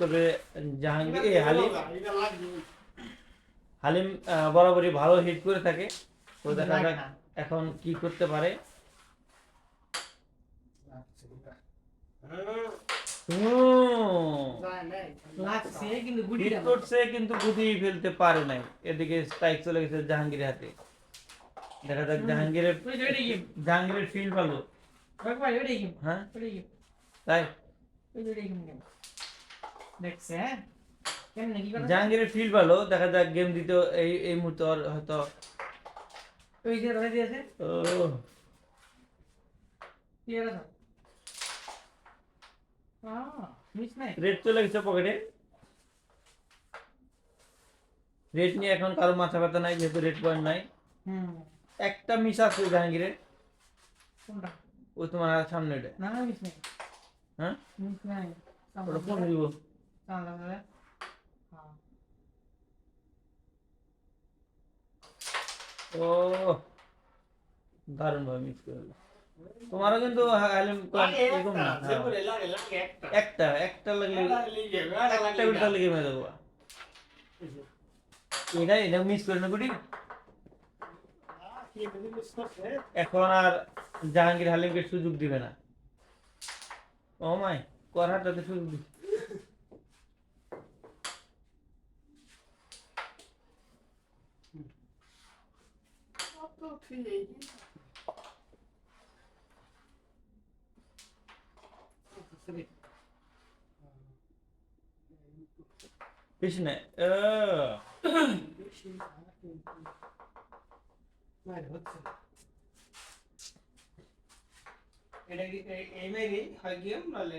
করবে জাহাঙ্গীর এ হালিম হালিম বরাবরই ভালো হিট করে থাকে। তো দেখা যাক এখন কি করতে পারে। কিন্তু গুটি ফেলতে পারে নাই। এদিকে স্ট্রাইক চলে গেছে জাহাঙ্গীরের হাতে। দেখা যাক জাহাঙ্গীরের জাহাঙ্গীরের ফিল্ড ভালো। হ্যাঁ? তাই ওই যে ওইটাই গেম দেখছে করে জাহাঙ্গীরের ফিল্ড ভালো। দেখা যাক গেম দিতে এই এই মুহূর্তে হয়তো ওই যে ধরে দিয়েছে। ও। রেড চলে গেছে পকেটে রেড নিয়ে এখন কারও মাথা ব্যথা নাই যেহেতু রেড পয়েন্ট নাই। হুম। একটা মিস আছে জাহাঙ্গীরের। কোনটা? ওই তোমার সামনে ওটা না মিস নাই। হ্যাঁ? মিস নাই। ওটা ফোন দিব? চালা চালা হ্যাঁ ও দারুণ ভাবে মিস করে তোমারও কিন্তু হালিম এরকম না। একটা একটা লাগলে একটা উল্টা লেগে মেরে দেবো এটা এটা মিস করে না গুটি এখন আর জাহাঙ্গীর হালিমকে সুযোগ দিবে না ও মাই করাটাতে সুযোগ দিবে কৃষ্ণে ও এটা কি এই- এই মেরি হয় গেম নাহলে